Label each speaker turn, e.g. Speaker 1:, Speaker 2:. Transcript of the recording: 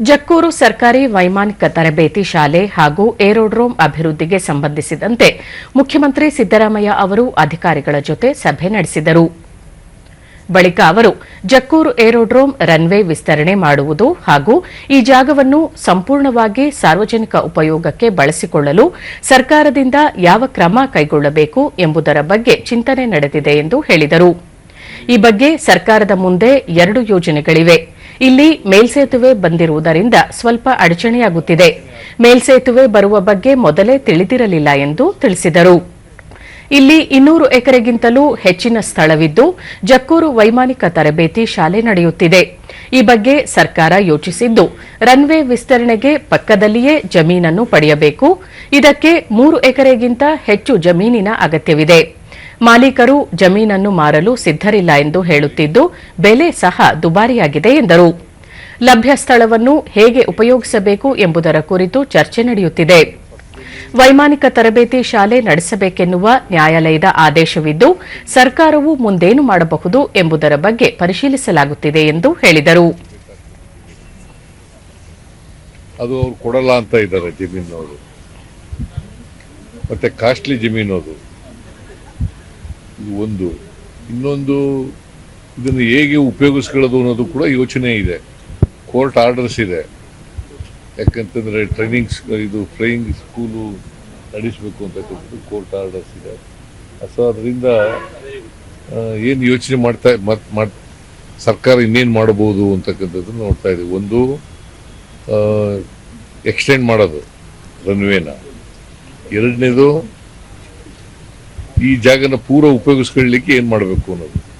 Speaker 1: ಜಕ್ಕೂರು ಸರ್ಕಾರಿ ವೈಮಾನಿಕ ತರಬೇತಿ ಶಾಲೆ ಹಾಗೂ ಏರೋಡ್ರೋಮ್ ಅಭಿವೃದ್ಧಿಗೆ ಸಂಬಂಧಿಸಿದಂತೆ ಮುಖ್ಯಮಂತ್ರಿ ಸಿದ್ದರಾಮಯ್ಯ ಅವರು ಅಧಿಕಾರಿಗಳ ಜೊತೆ ಸಭೆ ನಡೆಸಿದರು. ಬಳಿಕ ಅವರು ಜಕ್ಕೂರು ಏರೋಡ್ರೋಮ್ ರನ್ವೇ ವಿಸ್ತರಣೆ ಮಾಡುವುದು ಹಾಗೂ ಈ ಜಾಗವನ್ನು ಸಂಪೂರ್ಣವಾಗಿ ಸಾರ್ವಜನಿಕ ಉಪಯೋಗಕ್ಕೆ ಬಳಸಿಕೊಳ್ಳಲು ಸರ್ಕಾರದಿಂದ ಯಾವ ಕ್ರಮ ಕೈಗೊಳ್ಳಬೇಕು ಎಂಬುದರ ಬಗ್ಗೆ ಚಿಂತನೆ ನಡೆದಿದೆ ಎಂದು ಹೇಳಿದರು. ಈ ಬಗ್ಗೆ ಸರ್ಕಾರದ ಮುಂದೆ ಎರಡು ಯೋಜನೆಗಳಿವೆ. ಇಲ್ಲಿ ಮೇಲ್ಸೇತುವೆ ಬಂದಿರುವುದರಿಂದ ಸ್ವಲ್ಪ ಅಡಚಣೆಯಾಗುತ್ತಿದೆ. ಮೇಲ್ಸೇತುವೆ ಬರುವ ಬಗ್ಗೆ ಮೊದಲೇ ತಿಳಿದಿರಲಿಲ್ಲ ಎಂದು ತಿಳಿಸಿದರು. ಇಲ್ಲಿ ಇನ್ನೂರು ಎಕರೆಗಿಂತಲೂ ಹೆಚ್ಚಿನ ಸ್ಥಳವಿದ್ದು, ಜಕ್ಕೂರು ವೈಮಾನಿಕ ತರಬೇತಿ ಶಾಲೆ ನಡೆಯುತ್ತಿದೆ. ಈ ಬಗ್ಗೆ ಸರ್ಕಾರ ಯೋಚಿಸಿದ್ದು, ರನ್ವೇ ವಿಸ್ತರಣೆಗೆ ಪಕ್ಕದಲ್ಲಿಯೇ ಜಮೀನನ್ನು ಪಡೆಯಬೇಕು. ಇದಕ್ಕೆ ಮೂರು ಎಕರೆಗಿಂತ ಹೆಚ್ಚು ಜಮೀನಿನ ಅಗತ್ಯವಿದೆ. ಮಾಲೀಕರು ಜಮೀನನ್ನು ಮಾರಲು ಸಿದ್ದರಿಲ್ಲ ಎಂದು ಹೇಳುತ್ತಿದ್ದು, ಬೆಲೆ ಸಹ ದುಬಾರಿಯಾಗಿದೆ ಎಂದರು. ಲಭ್ಯ ಸ್ಥಳವನ್ನು ಹೇಗೆ ಉಪಯೋಗಿಸಬೇಕು ಎಂಬುದರ ಕುರಿತು ಚರ್ಚೆ ನಡೆಯುತ್ತಿದೆ. ವೈಮಾನಿಕ ತರಬೇತಿ ಶಾಲೆ ನಡೆಸಬೇಕೆನ್ನುವ ನ್ಯಾಯಾಲಯದ ಆದೇಶವಿದ್ದು, ಸರ್ಕಾರವು ಮುಂದೇನು ಮಾಡಬಹುದು ಎಂಬುದರ ಬಗ್ಗೆ ಪರಿಶೀಲಿಸಲಾಗುತ್ತಿದೆ ಎಂದು ಹೇಳಿದರು.
Speaker 2: ಅದು ಕೊಡಲ್ಲ ಅಂತ ಇದ್ದಾರೆ ಜಮೀನವರು. ಮತ್ತೆ ಕಾಸ್ಟ್ಲಿ ಜಮೀನು ಇದು ಒಂದು. ಇನ್ನೊಂದು, ಇದನ್ನು ಹೇಗೆ ಉಪಯೋಗಿಸ್ಕೊಳ್ಳೋದು ಅನ್ನೋದು ಕೂಡ ಯೋಚನೆ ಇದೆ. ಕೋರ್ಟ್ ಆರ್ಡರ್ಸ್ ಇದೆ. ಯಾಕಂತಂದರೆ ಟ್ರೈನಿಂಗ್ಸ್ ಇದು ಫ್ಲೈಯಿಂಗ್ ಸ್ಕೂಲು ನಡೆಸಬೇಕು ಅಂತಕ್ಕಂಥದ್ದು ಕೋರ್ಟ್ ಆರ್ಡರ್ಸ್ ಇದೆ. ಸೊ ಅದರಿಂದ ಏನು ಯೋಚನೆ ಮಾಡ್ತಾ ಮಾಡ್- ಸರ್ಕಾರ ಇನ್ನೇನು ಮಾಡಬಹುದು ಅಂತಕ್ಕಂಥದ್ದು ನೋಡ್ತಾ ಇದ್ದೀವಿ. ಒಂದು ಎಕ್ಸ್ಟೆಂಡ್ ಮಾಡೋದು, ರನ್ವೇನ. ಎರಡನೇದು ಈ ಜಾಗನ ಪೂರ ಉಪಯೋಗಿಸ್ಕೊಳ್ಳಿಕ್ಕೆ ಏನು ಮಾಡಬೇಕು ಅನ್ನೋದು.